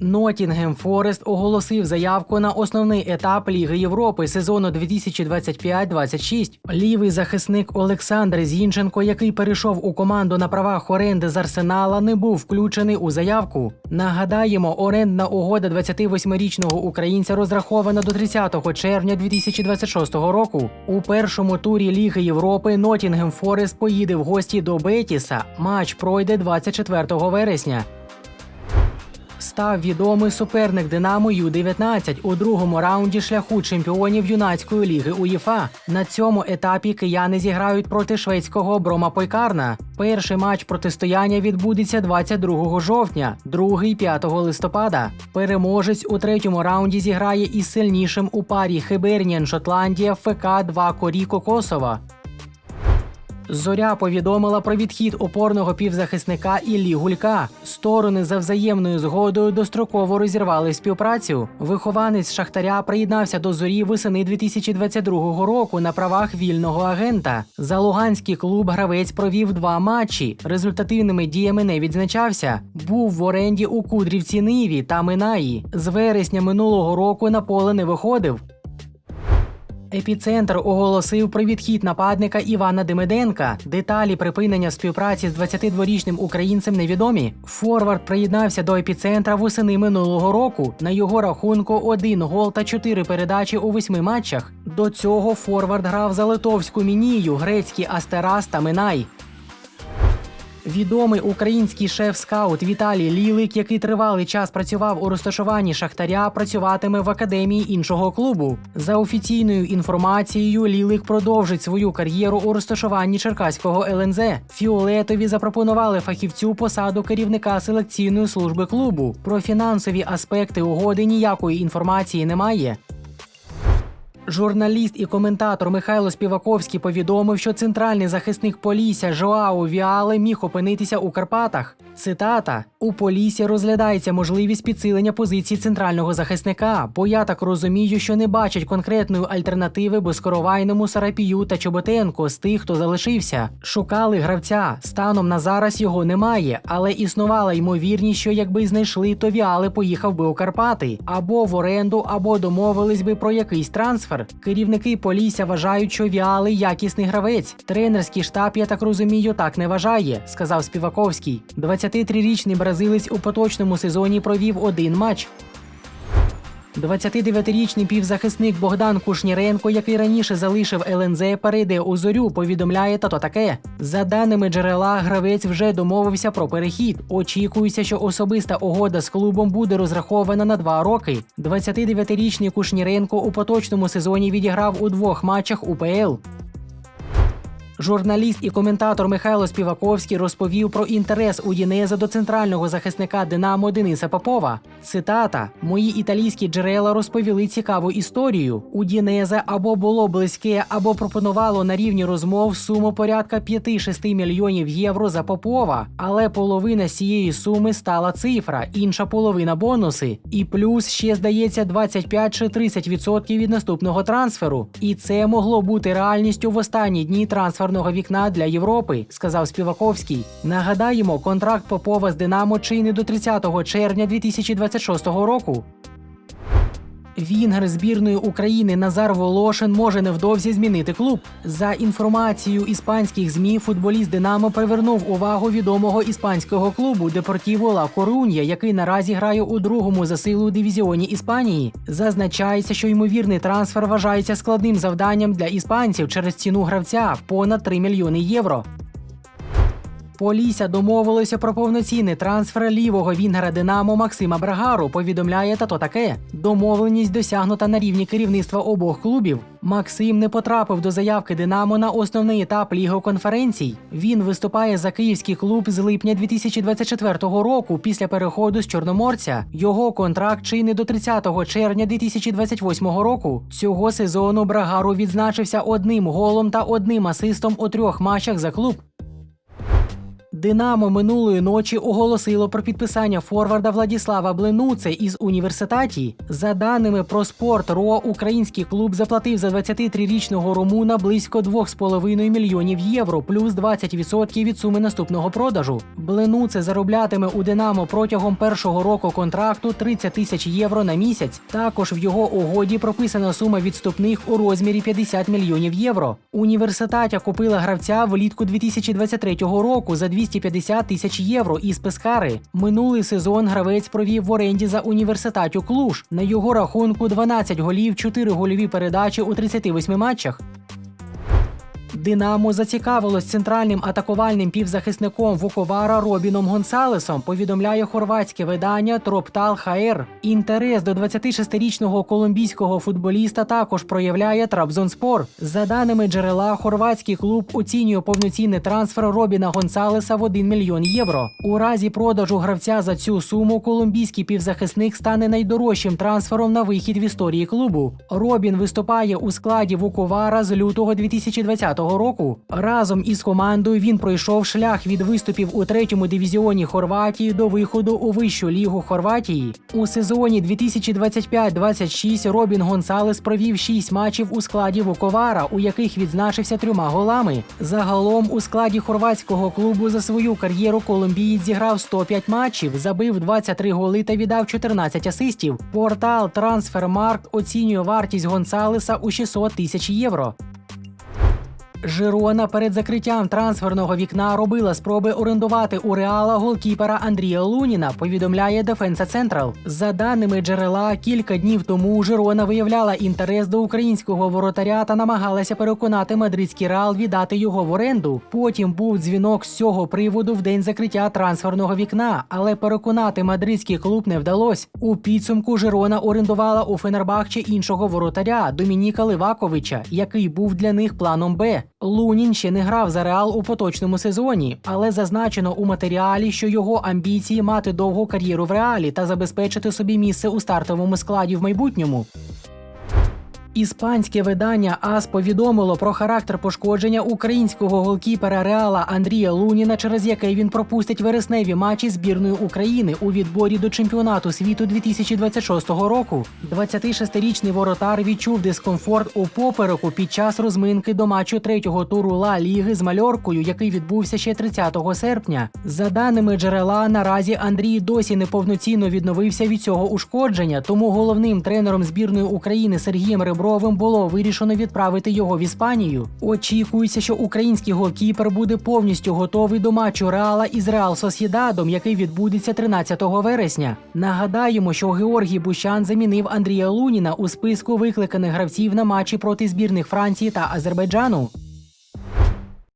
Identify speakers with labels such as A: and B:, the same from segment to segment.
A: Нотінгем Форест оголосив заявку на основний етап Ліги Європи сезону 2025-26. Лівий захисник Олександр Зінченко, який перейшов у команду на правах оренди з Арсенала, не був включений у заявку. Нагадаємо, орендна угода 28-річного українця розрахована до 30 червня 2026 року. У першому турі Ліги Європи Нотінгем Форест поїде в гості до Бетіса. Матч пройде 24 вересня. Став відомий суперник Динамо Ю-19 у другому раунді шляху чемпіонів юнацької ліги УЄФА. На цьому етапі кияни зіграють проти шведського Брома Пойкарна. Перший матч протистояння відбудеться 22 жовтня, другий 5 листопада. Переможець у третьому раунді зіграє із сильнішим у парі Хеберніан Шотландія ФК 2 Коріко Косова. Зоря повідомила про відхід опорного півзахисника Іллі Гулька. Сторони за взаємною згодою достроково розірвали співпрацю. Вихованець Шахтаря приєднався до зорі весени 2022 року на правах вільного агента. За луганський клуб гравець провів два матчі. Результативними діями не відзначався. Був в оренді у Кудрівці Ниві та Минаї. З вересня минулого року на поле не виходив. Епіцентр оголосив про відхід нападника Івана Демиденка. Деталі припинення співпраці з 22-річним українцем невідомі. Форвард приєднався до епіцентра восени минулого року. На його рахунку один гол та чотири передачі у восьми матчах. До цього Форвард грав за литовську мінію, грецький Астерас та Минай. Відомий український шеф-скаут Віталій Лілик, який тривалий час працював у розташуванні Шахтаря, працюватиме в академії іншого клубу. За офіційною інформацією, Лілик продовжить свою кар'єру у розташуванні Черкаського ЛНЗ. Фіолетові запропонували фахівцю посаду керівника селекційної служби клубу. Про фінансові аспекти угоди ніякої інформації немає. Журналіст і коментатор Михайло Співаковський повідомив, що центральний захисник Полісся Жоао Віале міг опинитися у Карпатах. Цитата: у Полісі розглядається можливість підсилення позиції центрального захисника, бо я так розумію, що не бачать конкретної альтернативи безкоровайному Сарапію та Чоботенко з тих, хто залишився. Шукали гравця. Станом на зараз його немає, але існувала ймовірність, що якби знайшли, то Віале поїхав би у Карпати або в оренду, або домовились би про якийсь трансфер. Керівники Полісся вважають, що Віали якісний гравець. Тренерський штаб, я так розумію, так не вважає, сказав Співаковський. 23-річний бразилець у поточному сезоні провів один матч. 29-річний півзахисник Богдан Кушніренко, який раніше залишив ЛНЗ, перейде у зорю, повідомляє тато таке. За даними джерела, гравець вже домовився про перехід. Очікується, що особиста угода з клубом буде розрахована на два роки. 29-річний Кушніренко у поточному сезоні відіграв у двох матчах УПЛ. Журналіст і коментатор Михайло Співаковський розповів про інтерес Удінеза до центрального захисника Динамо Дениса Попова. Цитата: Мої італійські джерела розповіли цікаву історію. Удінезе або було близьке, або пропонувало на рівні розмов суму порядка 5-6 мільйонів євро за Попова. Але половина цієї суми стала цифра, інша половина бонуси. І плюс ще здається 25 чи 30% від наступного трансферу. І це могло бути реальністю в останні дні трансферного вікна для Європи, сказав Співаковський. Нагадаємо, контракт Попова з Динамо чинний до 30 червня 2026 року. Вінгер збірної України Назар Волошин може невдовзі змінити клуб. За інформацією іспанських змі, футболіст Динамо привернув увагу відомого іспанського клубу Депортіво Ла Корунья, який наразі грає у другому за силу дивізіоні Іспанії. Зазначається, що ймовірний трансфер вважається складним завданням для іспанців через ціну гравця понад 3 мільйони євро. Полісся домовилося про повноцінний трансфер лівого вінгера Динамо Максима Брагару. Повідомляє тато таке. Домовленість досягнута на рівні керівництва обох клубів. Максим не потрапив до заявки Динамо на основний етап Ліги конференцій. Він виступає за київський клуб з липня 2024 року після переходу з Чорноморця. Його контракт чинний до 30 червня 2028 року. Цього сезону Брагару відзначився одним голом та одним асистом у трьох матчах за клуб. Динамо минулої ночі оголосило про підписання форварда Владіслава Бленуце із університаті. За даними про спорт РО, український клуб заплатив за 23-річного румуна близько 2,5 мільйонів євро, плюс 20% від суми наступного продажу. Бленуце зароблятиме у Динамо протягом першого року контракту 30 тисяч євро на місяць. Також в його угоді прописана сума відступних у розмірі 50 мільйонів євро. Університатя купила гравця влітку 2023 року за 250 тисяч євро із Пескари. Минулий сезон гравець провів в оренді за університатю Клуж. На його рахунку 12 голів, 4 гольові передачі у 38 матчах. Динамо зацікавилось центральним атакувальним півзахисником Вуковара Робіном Гонсалесом. Повідомляє хорватське видання Троптал ХР. Інтерес до 26-річного колумбійського футболіста також проявляє Трабзонспор. За даними джерела, хорватський клуб оцінює повноцінний трансфер Робіна Гонсалеса в 1 мільйон євро. У разі продажу гравця за цю суму колумбійський півзахисник стане найдорожчим трансфером на вихід в історії клубу. Робін виступає у складі Вуковара з лютого 2020 року. Разом із командою він пройшов шлях від виступів у третьому дивізіоні Хорватії до виходу у вищу лігу Хорватії. У сезоні 2025-26 Робін Гонсалес провів 6 матчів у складі Вуковара, у яких відзначився трьома голами. Загалом у складі хорватського клубу за свою кар'єру колумбієць зіграв 105 матчів, забив 23 голи та віддав 14 асистів. Портал Трансфермаркт оцінює вартість Гонсалеса у 600 тисяч євро. Жирона перед закриттям трансферного вікна робила спроби орендувати у реала голкіпера Андрія Луніна. Повідомляє Defensa Central. За даними джерела, кілька днів тому Жирона виявляла інтерес до українського воротаря та намагалася переконати мадридський реал віддати його в оренду. Потім був дзвінок з цього приводу в день закриття трансферного вікна, але переконати мадридський клуб не вдалося. У підсумку Жирона орендувала у Фенербахче іншого воротаря Домініка Ливаковича, який був для них планом Б. Лунін ще не грав за реал у поточному сезоні, але зазначено у матеріалі, що його амбіції мати довгу кар'єру в реалі та забезпечити собі місце у стартовому складі в майбутньому. Іспанське видання АС повідомило про характер пошкодження українського голкіпера Реала Андрія Луніна, через яке він пропустить вересневі матчі збірної України у відборі до чемпіонату світу 2026 року. 26-річний воротар відчув дискомфорт у попереку під час розминки до матчу третього туру Ла Ліги з Мальоркою, який відбувся ще 30 серпня. За даними джерела, наразі Андрій досі неповноцінно відновився від цього ушкодження, тому головним тренером збірної України Сергієм Ребровим було вирішено відправити його в Іспанію. Очікується, що український голкіпер буде повністю готовий до матчу Реала із Реал Сосідадом, який відбудеться 13 вересня. Нагадаємо, що Георгій Бущан замінив Андрія Луніна у списку викликаних гравців на матчі проти збірних Франції та Азербайджану.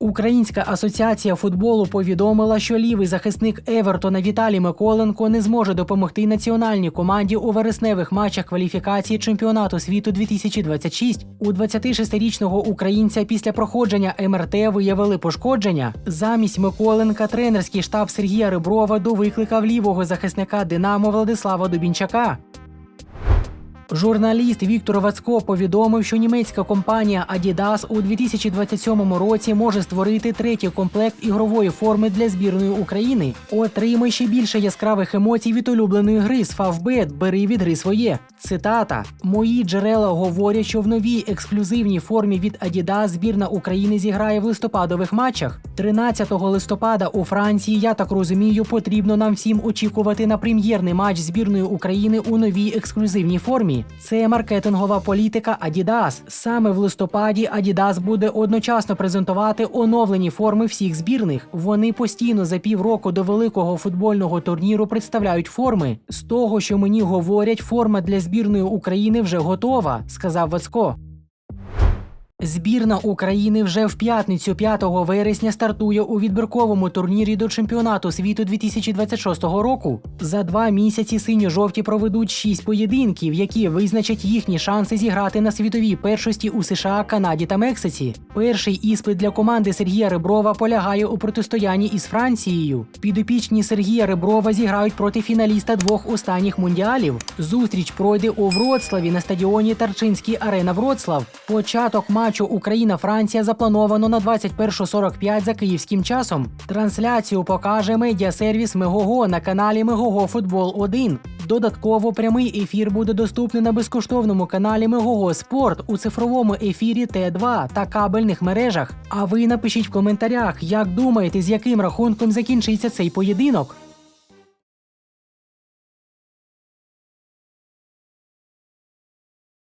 A: Українська асоціація футболу повідомила, що лівий захисник Евертона Віталій Миколенко не зможе допомогти національній команді у вересневих матчах кваліфікації чемпіонату світу 2026. У 26-річного українця після проходження МРТ виявили пошкодження. Замість Миколенка тренерський штаб Сергія Реброва довикликав лівого захисника Динамо Владислава Дубінчака. Журналіст Віктор Вацько повідомив, що німецька компанія Adidas у 2027 році може створити третій комплект ігрової форми для збірної України. Отримай ще більше яскравих емоцій від улюбленої гри з Favbet Бери від гри своє. Цитата: Мої джерела говорять, що в новій ексклюзивній формі від Adidas збірна України зіграє в листопадових матчах. 13 листопада у Франції, я так розумію, потрібно нам всім очікувати на прем'єрний матч збірної України у новій ексклюзивній формі. Це маркетингова політика Adidas. Саме в листопаді Adidas буде одночасно презентувати оновлені форми всіх збірних. Вони постійно за півроку до великого футбольного турніру представляють форми. З того, що мені говорять, форма для збірної України вже готова, сказав Вацько. Збірна України вже в п'ятницю 5 вересня стартує у відбірковому турнірі до чемпіонату світу 2026 року. За два місяці синьо-жовті проведуть шість поєдинків, які визначать їхні шанси зіграти на світовій першості у США, Канаді та Мексиці. Перший іспит для команди Сергія Реброва полягає у протистоянні із Францією. Підопічні Сергія Реброва зіграють проти фіналіста двох останніх мундіалів. Зустріч пройде у Вроцлаві на стадіоні Тарчинський Арена Вроцлав. Початок матчу матчу Україна-Франція заплановано на 21.45 за київським часом. Трансляцію покаже медіасервіс Мегого на каналі Мегого Футбол 1. Додатково прямий ефір буде доступний на безкоштовному каналі Мегого Спорт у цифровому ефірі Т2 та кабельних мережах. А ви напишіть в коментарях, як думаєте, з яким рахунком закінчиться цей поєдинок.